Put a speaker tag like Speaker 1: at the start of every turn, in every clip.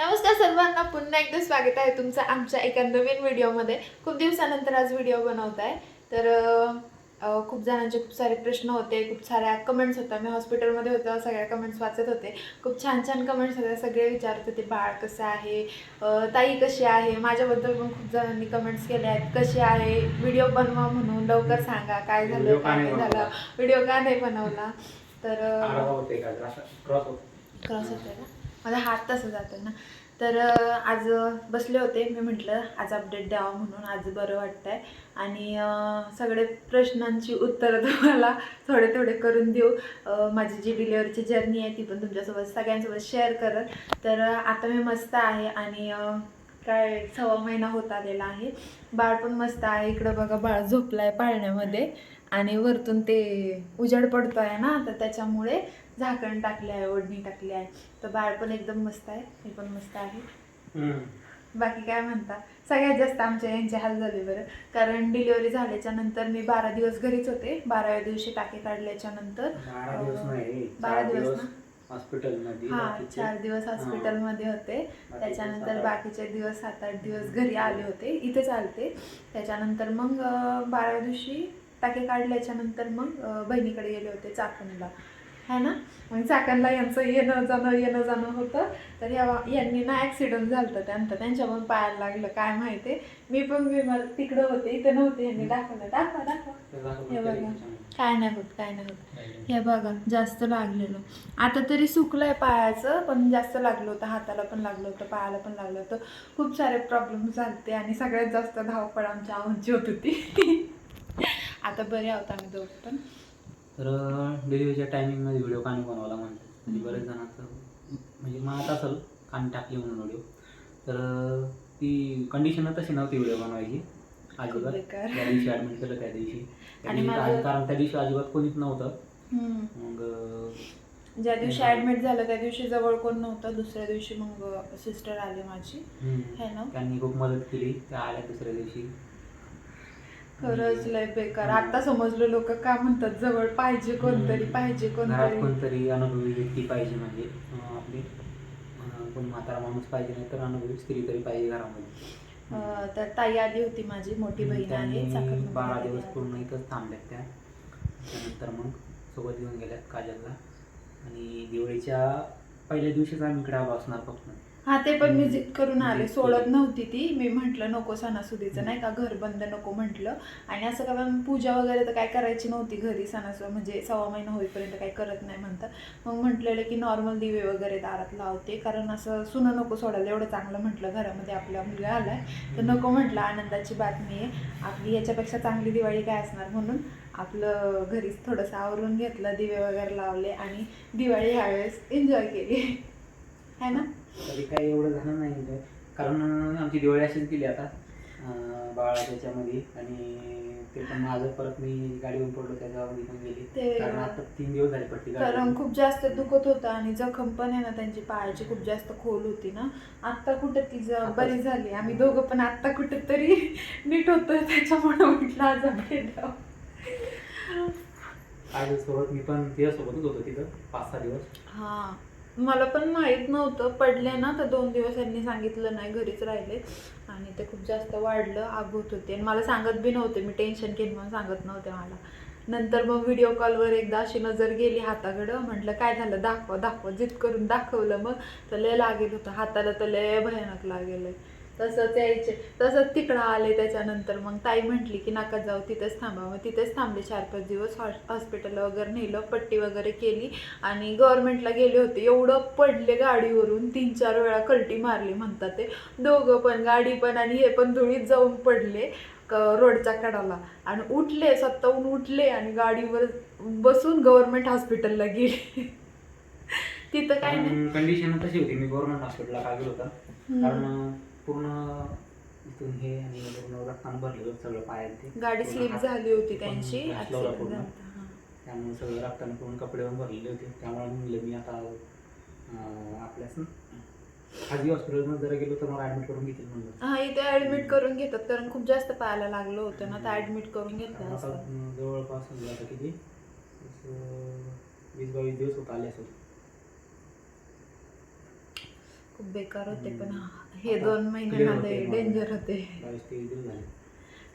Speaker 1: नमस्कार सर्वांना पुन्हा एकदा स्वागत आहे तुमचं आमच्या एका नवीन व्हिडिओमध्ये. खूप दिवसानंतर आज व्हिडिओ बनवत आहे. तर खूप जणांचे खूप सारे प्रश्न होते खूप साऱ्या कमेंट्स होत्या. मी हॉस्पिटलमध्ये होते सगळ्या कमेंट्स वाचत होते. खूप छान छान कमेंट्स होत्या. सगळे विचारत होते बाळ कसं आहे? ताई कशी आहे? माझ्याबद्दल पण खूप जणांनी कमेंट्स केल्या आहेत. कशी आहे? व्हिडिओ बनवा म्हणून लवकर सांगा. काय झालं?
Speaker 2: का
Speaker 1: काय
Speaker 2: नाही
Speaker 1: झालं? व्हिडिओ का नाही बनवला? तर
Speaker 2: का? क्रॉस होत
Speaker 1: ना माझा हात तसं जातो ना. तर आज बसले होते. मी म्हटलं आज अपडेट द्यावं म्हणून आज बरं वाटतंय. आणि सगळे प्रश्नांची उत्तरं तुम्हाला थोडे थोडे करून देऊ. माझी जी डिलिव्हरीची जर्नी आहे ती पण तुमच्यासोबत सगळ्यांसोबत शेअर करत. तर आता मी मस्त आहे आणि काय सव्वा महिना होत आलेला आहे. बाळ पण मस्त आहे. इकडं बघा बाळ झोपलाय पाळण्यामध्ये. आणि वरतून ते उजाड पडतो आहे ना तर त्याच्यामुळे झाकण टाकले आहे ओढणी टाकली आहे तर बाळ पण एकदम मस्त आहे. मी पण मस्त आहे. बाकी काय म्हणता? सगळ्यात जास्त आमच्या यांचे हाल झाले बरं. कारण डिलिव्हरी झाल्याच्यानंतर मी बारा दिवस घरीच होते. बाराव्या दिवशी टाके काढल्याच्या नंतर
Speaker 2: बारा दिवस
Speaker 1: ना?
Speaker 2: हॉस्पिटलमध्ये
Speaker 1: हा चार दिवस
Speaker 2: हा.
Speaker 1: हॉस्पिटलमध्ये होते. त्याच्यानंतर. बाकीचे दिवस सात आठ दिवस घरी आले होते. इथेच आलते. त्याच्यानंतर मग बाराव्या दिवशी टाके काढल्याच्या नंतर मग बहिणीकडे गेले होते चाकणला. है ना? मग चाकणला यांचं येणं जाणं येणं जाणं होतं. तर या यांनी ना ॲक्सिडेंट झालं होतं त्यांचं. त्यांच्या पण पायाला लागलं. काय माहिती मी पण बिमार तिकडं होते इथे नव्हते. यांनी दाखवलं. दाखवा दाखवा. हे बघा. काय नाही होत काय नाही होत. हे बघा जास्त लागलेलं. आता तरी सुकलंय पायाचं पण जास्त लागलं होतं. हाताला पण लागलं होतं पायाला पण लागलं होतं. खूप सारे प्रॉब्लेम झालते आणि सगळ्यात जास्त धावपळ आमच्या आवांची होत होती. आता बरे आहोत आम्ही दोघं पण.
Speaker 2: तर डिलिव्हरीच्या टायमिंगमध्ये व्हिडिओ का नाही बनवला म्हणते म्हणजे बरेच जणांचं म्हणजे मनात असेल कान टाकली म्हणून व्हिडिओ तर ती कंडिशन तशी नव्हती व्हिडिओ बनवायची. अजिबात.
Speaker 1: बेकार.
Speaker 2: त्या दिवशी ॲडमिट केलं त्या दिवशी. त्या
Speaker 1: आणि
Speaker 2: दिवशी
Speaker 1: माझं-
Speaker 2: काय- कारण त्या दिवशी अजिबात कोणीच नव्हतं.
Speaker 1: हम्म.
Speaker 2: मग अं,
Speaker 1: ज्या दिवशी ऍडमिट झालं त्या दिवशी जवळ कोण नव्हतं. दुसऱ्या दिवशी मग सिस्टर आली माझी.
Speaker 2: हम्म,
Speaker 1: है ना?
Speaker 2: त्यांनी खूप मदत केली. त्या आल्या दुसऱ्या दिवशी.
Speaker 1: खरंच लय बेकार. आता समजलं लोक का म्हणतात जवळ पाहिजे कोणतरी. पाहिजे
Speaker 2: घरात
Speaker 1: कोणतरी.
Speaker 2: कोणतरी अनुभवी व्यक्ती पाहिजे म्हणजे अं, आपली अं, कोण म्हातारा माणूस पाहिजे नाही तर अनुभवी स्त्री तरी पाहिजे घरामध्ये.
Speaker 1: अं, तर ताई आली होती माझी मोठी बहीण आहे
Speaker 2: त्यांनी
Speaker 1: चाकणमध्ये
Speaker 2: बारा दिवस
Speaker 1: आहे.
Speaker 2: पूर्ण इथंच थांबल्यात त्या. त्यानंतर मग सोबत येऊन गेल्यात काजलला. आणि दिवाळीच्या पहिल्या दिवशीच आम्ही इकडे आलो असणार फक्त.
Speaker 1: हा ते पण मी. जिद करून आले. सोडत. नव्हती ती. मी म्हंटल नको सणासुदीचं नाही का? घर बंद नको म्हंटल. आणि असं कारण पूजा वगैरे तर काय करायची नव्हती घरी सणासुद म्हणजे सव्वा महिना होईपर्यंत काही करत नाही म्हणतात मग म्हटलेलं की नॉर्मल दिवे वगैरे दारात लावते. कारण असं सुनं नको सोडायला. एवढं चांगलं म्हटलं घरामध्ये. आपला मुलगा आलाय. तर नको म्हटलं. आनंदाची बातमी आहे. आपली याच्यापेक्षा चांगली दिवाळी काय असणार? म्हणून आपलं घरीच थोडंसं आवरून घेतलं. दिवे वगैरे लावले आणि दिवाळी ह्यावेळेस एन्जॉय केली. है ना?
Speaker 2: तरी काही एवढं झालं नाही. कारण आमची दिवाळी अशीच गेली आता. बाळा त्याच्यामध्ये आणि ते पण माझं परत मी गाडीवरून पडलो त्याच्यावर पण गेली.
Speaker 1: ते-
Speaker 2: कारण आता तीन दिवस झाले पडली
Speaker 1: कारण खूप जास्त दुखत होतं आणि जखम पण आहे ना त्यांची पायाची खूप जास्त खोल होती ना. आत्ता कुठं ती ज-
Speaker 2: आता-
Speaker 1: बरी झाली. आम्ही दोघं पण आत्ता कुठं तरी नीट होतोय त्याच्यामुळे म्हटलं आज.
Speaker 2: आज सोबत मी पण तिच्यासोबतच होतो तिथं पाच सहा दिवस.
Speaker 1: हा. मला पण माहीत नव्हतं. पडले ना तर दोन दिवस यांनी सांगितलं नाही घरीच राहिले. आणि ते खूप जास्त वाढलं आग होत होते. आणि मला सांगत बी नव्हते मी टेन्शन घेईन म्हणून सांगत नव्हते मला. नंतर मग व्हिडिओ कॉलवर एकदा अशी नजर गेली हाताकडं. म्हटलं काय झालं? दाखवा दाखवा. जित करून दाखवलं मग तर लय लागेल होतं. हाताला तर लय भयानक लागेल तसंच यायचे. तसंच तिकडं आले त्याच्यानंतर मग ताई म्हटली की नका जाऊ तिथेच थांबा मग तिथेच थांबले चार पाच दिवस. हॉस- हॉस्पिटलला वगैरे नेलं पट्टी वगैरे केली आणि गव्हर्नमेंटला गेले होते. एवढं पडले गाडीवरून तीन चार वेळा कलटी मारली म्हणतात ते. दोघं पण गाडी पण आणि हे पण धुळीत जाऊन पडले क- रोडच्या कडाला. आणि उठले स्वतःहून उठले आणि गाडीवर बसून गव्हर्नमेंट हॉस्पिटलला गेले. तिथं काय नाही.
Speaker 2: कंडिशन तशी होती. मी गव्हर्नमेंट हॉस्पिटलला का गेलो होता? कारण पूर्ण इथून हे आणि पूर्ण रक्तानं भरलेलं होतं सगळं पायात ते.
Speaker 1: गाडी
Speaker 2: पूर्ण
Speaker 1: स्लिप
Speaker 2: हात-
Speaker 1: झाली होती त्यांची
Speaker 2: घासला होता पूर्ण.
Speaker 1: हा.
Speaker 2: त्यामुळे सगळं रक्तानं पूर्ण कपडे पण भरलेले होते. त्यामुळे मी म्हणलं मी आता अं, आपल्याच खाजगी हॉस्पिटलमध्ये जरा गेलो तर मला ॲडमिट करून घेतील म्हणलं.
Speaker 1: हा इथे ऍडमिट करून घेतात कारण खूप जास्त पायाला लागलं होतं ना तर ऍडमिट करून घेतलं
Speaker 2: आता
Speaker 1: असतं
Speaker 2: अं, जवळपास समजा आता किती असं वीस बावीस दिवस होत आले असं.
Speaker 1: खूप बेकार होते पण. हा- हे दोन महिने. डेंजर होते.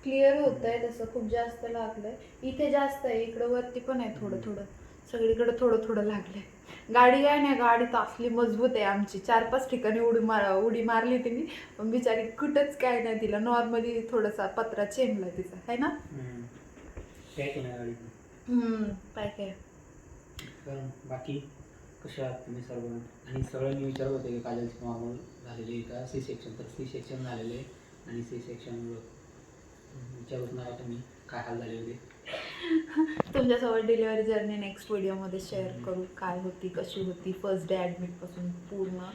Speaker 1: क्लिअर होत आहे तसं खूप जास्त लागलंय. इथे जास्त आहे इकडं वरती पण आहे थोडं थोडं. सगळीकडे थोडं थोडं लागलंय. गाडी काय नाही गाडी तर असली मजबूत आहे आमची. चार पाच ठिकाणी उडी मार उडी मारली तिने पण बिचारी कुठंच काय नाही तिला. नॉर्मली थोडासा पत्रा चेंबला तिचा आहे ना
Speaker 2: हम्म. काय तर बाकी? कसे आहात तुम्ही सर्व आणि सगळ्यांनी विचारत होते की काजलची नॉर्मल झालेली आहे का सी सेक्शन. तर सी सेक्शन झालेलं आणि सी सेक्शन विचारत नाही तुम्ही काय हाल झाले होते?
Speaker 1: तुमच्यासोबत डिलिव्हरी जर्नी नेक्स्ट व्हिडिओमध्ये शेअर करू. काय होती कशी होती फर्स्ट डे ॲडमिटपासून पूर्ण.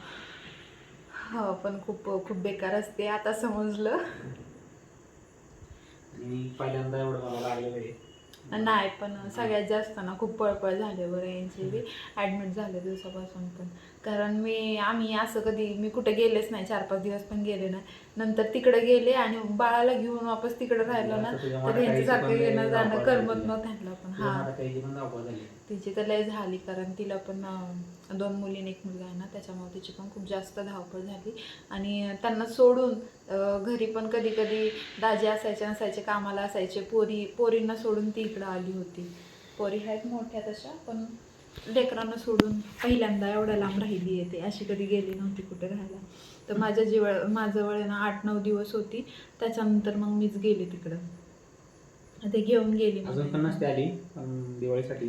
Speaker 1: हो पण खूप खूप बेकार असते आता समजलं.
Speaker 2: आणि पहिल्यांदा एवढं मला लागलेलं आहे.
Speaker 1: नाही पण सगळ्यात जास्त ना खूप पळपळ झाले बरं यांची बी. ॲडमिट झाले दिवसापासून पण. कारण मी आम्ही असं कधी मी कुठे गेलेच नाही चार पाच दिवस पण गेले नाही. नंतर तिकडे गेले आणि बाळाला घेऊन वापस तिकडे राहिलो ना तर यांच्यासारखं येणं जाणं करमत. नव्हतं त्यांना पण. हां. तिची तर लय झाली कारण तिला पण दोन मुली एक मुलगा आहे ना त्याच्यामुळे तिची पण खूप जास्त धावपळ झाली. आणि त्यांना सोडून घरी पण कधी कधी दाजी असायचे नसायचे कामाला असायचे पोरी पोरींना सोडून ती इकडं आली होती. पोरी आहेत मोठ्या तशा पण लेकरांना सोडून पहिल्यांदा एवढ्या लांब राहिली आहे ते. अशी कधी गेली नव्हती कुठे राहायला. तर माझ्या जीवळ माझ्याजवळ ना आठ नऊ दिवस होती. त्याच्यानंतर मग मीच गेली तिकडं. ते घेऊन गेली मग.
Speaker 2: अजून पण नसते आली पण दिवाळीसाठी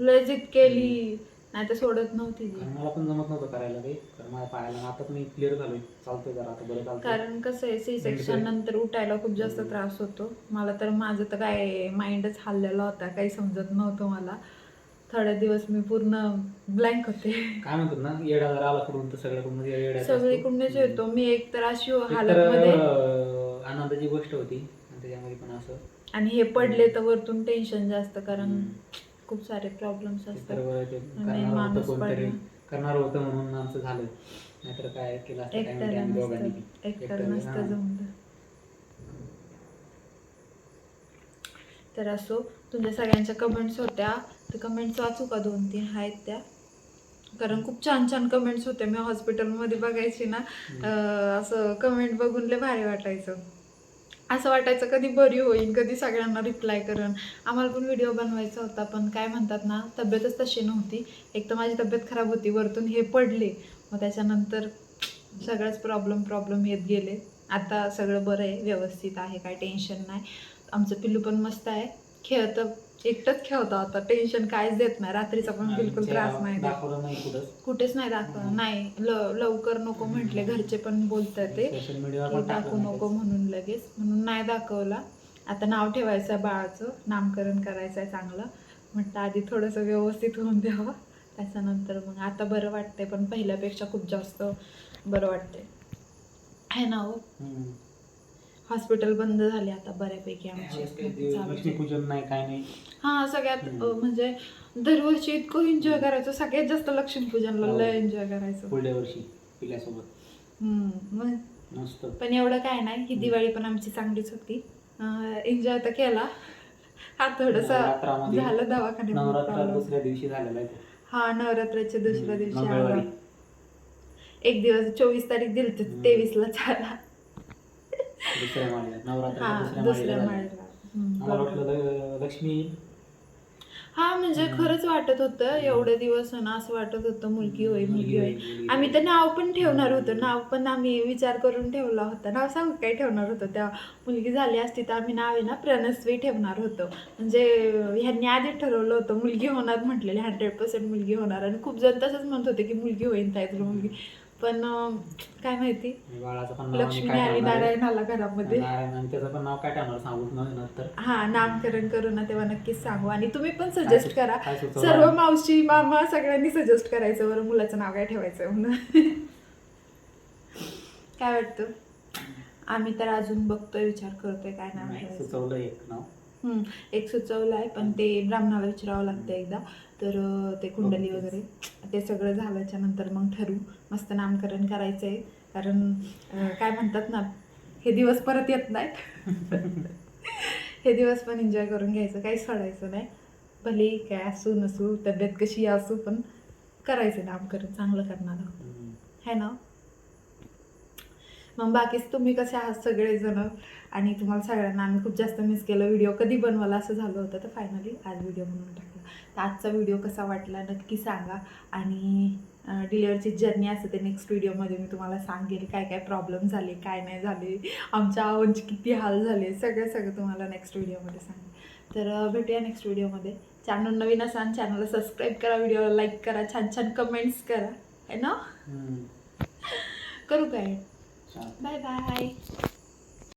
Speaker 1: लय केली. नाही तर सोडत नव्हती ती.
Speaker 2: कारण मला पण जमत नव्हतं करायला काही. कारण माझ्या पायाला आता मी क्लिअर झालोय. चालतोय जरा आता बरं चालतंय.
Speaker 1: कारण कसं आहे सी सेक्शन नंतर उठायला खूप जास्त त्रास होतो. मला तर माझं तर काय माइंडच हल्लेला होता. काही समजत नव्हतं मला. थोडे दिवस मी पूर्ण ब्लँक होते.
Speaker 2: काय म्हणतात ना येडा जर आला करून तर सगळ्याकडून येडा
Speaker 1: सगळीकडूनच येतो. मी एक तर अशी
Speaker 2: तर
Speaker 1: हालत मध्ये
Speaker 2: एवढं आनंदाची गोष्ट होती. आणि त्याच्यामध्ये पण असं.
Speaker 1: आणि हे पडले तर वरतून टेन्शन जास्त कारण
Speaker 2: हम्म.
Speaker 1: खूप सारे प्रॉब्लेम्स असतात. माणूस पडला.
Speaker 2: करणार होतं म्हणून आमचं झालं नाहीतर काय केलं असतं काय माहिती
Speaker 1: एकट्याला
Speaker 2: आम्ही दोघांनी.
Speaker 1: नसतं
Speaker 2: हां.
Speaker 1: जमलं. तर असो तुमच्या सगळ्यांच्या कमेंट्स होत्या. तर कमेंट्स वाचू का दोन तीन? आहेत त्या. कारण खूप छान छान कमेंट्स होते. मी हॉस्पिटलमध्ये बघायची ना अं, असं कमेंट बघून लय भारी वाटायचं. असं वाटायचं कधी बरी होईल कधी सगळ्यांना रिप्लाय करण. आम्हाला पण व्हिडिओ बनवायचा होता पण काय म्हणतात ना तब्येतच तशी नव्हती. एक तर माझी तब्येत खराब होती वरतून हे पडले. मग त्याच्यानंतर सगळंच प्रॉब्लेम प्रॉब्लेम येत गेले. आता सगळं बरं आहे व्यवस्थित आहे काय टेन्शन नाही. आमचं पिल्लू पण मस्त आहे. खेळतं एकटंच खेळतो आता. टेन्शन काहीच देत नाही. रात्रीचा पण बिलकुल त्रास नाही देत.
Speaker 2: दाखवलं नाही कुठंच
Speaker 1: कुठेच नाही दाखव नाही. ल लवकर नको म्हटले. घरचे पण बोलतात ते.
Speaker 2: सोशल मीडियावर
Speaker 1: की
Speaker 2: पण
Speaker 1: दाखवू
Speaker 2: टाकलं
Speaker 1: नको म्हणून लगेच. म्हणून नाही दाखवला. आता नाव ठेवायचं आहे बाळाचं. नामकरण करायचं आहे चांगलं. म्हटलं आधी थोडंसं व्यवस्थित होऊन द्यावं. त्याच्यानंतर मग आता बरं वाटतंय. पण पहिल्यापेक्षा खूप जास्त बरं वाटतंय. आहे ना हो?
Speaker 2: हम्म.
Speaker 1: हॉस्पिटल बंद झाले आता बऱ्यापैकी आमचे.
Speaker 2: लक्ष्मीपूजन नाही काय नाही.
Speaker 1: हा सगळ्यात म्हणजे दरवर्षी इतकं एन्जॉय करायचं सगळ्यात जास्त लक्ष्मीपूजनला
Speaker 2: हो.
Speaker 1: लय एन्जॉय करायचं.
Speaker 2: पुढल्या वर्षी पिल्यासोबत.
Speaker 1: मग? पण एवढं काय नाही ही दिवाळी पण आमची चांगलीच होती. एन्जॉय तर केला. हा थोडंसं झालं दवाखान्यात.
Speaker 2: दुसऱ्या दिवशी झालेला.
Speaker 1: हा नवरात्राच्या दुसऱ्या दिवशी एक दिवस चोवीस तारीख दिली. तेवीस ला झाला
Speaker 2: दुसऱ्या माळ्यात
Speaker 1: हा
Speaker 2: दुसऱ्या
Speaker 1: दुसऱ्या
Speaker 2: माळ्याला झाला.
Speaker 1: माळ्याला हम्म,
Speaker 2: आम्हाला
Speaker 1: बरोबर.
Speaker 2: वाटलं ल- लक्ष्मी.
Speaker 1: हा म्हणजे. खरंच वाटत होतं एवढे दिवस ना असं वाटत होतं मुलगी होईल मुलगी होईल
Speaker 2: मुलगी
Speaker 1: आम्ही. तर नाव पण ठेवणार होतो नाव पण आम्ही विचार करून ठेवला होता. नाव सांग काय ठेवणार होतं? तेव्हा मुलगी झाली असती तर आम्ही नाव आहे ना प्रणस्वी ठेवणार होतं. म्हणजे ह्यांनी आधी ठरवलं होतं मुलगी होणार म्हटलेले हंड्रेड पर्सेंट मुलगी होणार. आणि खूप जण तसंच म्हणत होते की मुलगी होईल ताई तुला मुलगी. पण काय माहिती?
Speaker 2: आणि बाळाचं पण नाव आम्ही
Speaker 1: लक्ष्मी
Speaker 2: काय
Speaker 1: आली
Speaker 2: ठेवणार आहे?
Speaker 1: नारायण आला घरामध्ये.
Speaker 2: नारायण आणि त्याचं पण नाव काय ठेवणार सांगू नंतर
Speaker 1: हा नामकरण करू ना तेव्हा नक्कीच सांगू. आणि तुम्ही पण सजेस्ट
Speaker 2: काय-
Speaker 1: करा.
Speaker 2: काय सुचवलं?
Speaker 1: सर्व? मावशी मामा सगळ्यांनी सजेस्ट करायचं. बरं मुलाचं नाव काय ठेवायचं म्हणून. काय वाटतं? आम्ही तर अजून बघतोय विचार करतोय काय नाव
Speaker 2: नाही,
Speaker 1: ठेवायचं.
Speaker 2: सुचवलं एक नाव.
Speaker 1: एक सुचवलं आहे पण ते ब्राह्मणाला विचारावं लागतं एकदा. तर ते कुंडली. वगैरे ते सगळं झाल्याच्यानंतर मग ठरू. मस्त नामकरण करायचं आहे कारण काय म्हणतात ना हे दिवस परत येत नाहीत. हे दिवस पण एन्जॉय करून घ्यायचं काही सोडायचं नाही. भले काय असू नसू तब्येत कशी असू पण करायचं नामकरण चांगलं करणार. आहोत
Speaker 2: हम्म.
Speaker 1: है ना? मग बाकीच तुम्ही कसे आहात सगळेजण? आणि तुम्हाला सगळ्यांना आम्ही खूप जास्त मिस केलं. व्हिडिओ कधी बनवाला असं झालं होतं तर फायनली आज व्हिडिओ बनवून टाकला तर आजचा व्हिडिओ कसा वाटला नक्की सांगा. आणि डिलिव्हरची जर्नी असते ते नेक्स्ट व्हिडिओमध्ये मी तुम्हाला सांगेल. काय काय प्रॉब्लेम झाले काय नाही झाले आमच्या आवनचे किती हाल झाले सगळं सगळं तुम्हाला नेक्स्ट व्हिडिओमध्ये सांगेल. तर भेटूया नेक्स्ट व्हिडिओमध्ये चॅनल नवीन असाल चॅनलला सबस्क्राईब करा व्हिडिओला लाईक करा छान छान कमेंट्स करा. है ना. करू काय? Bye-bye.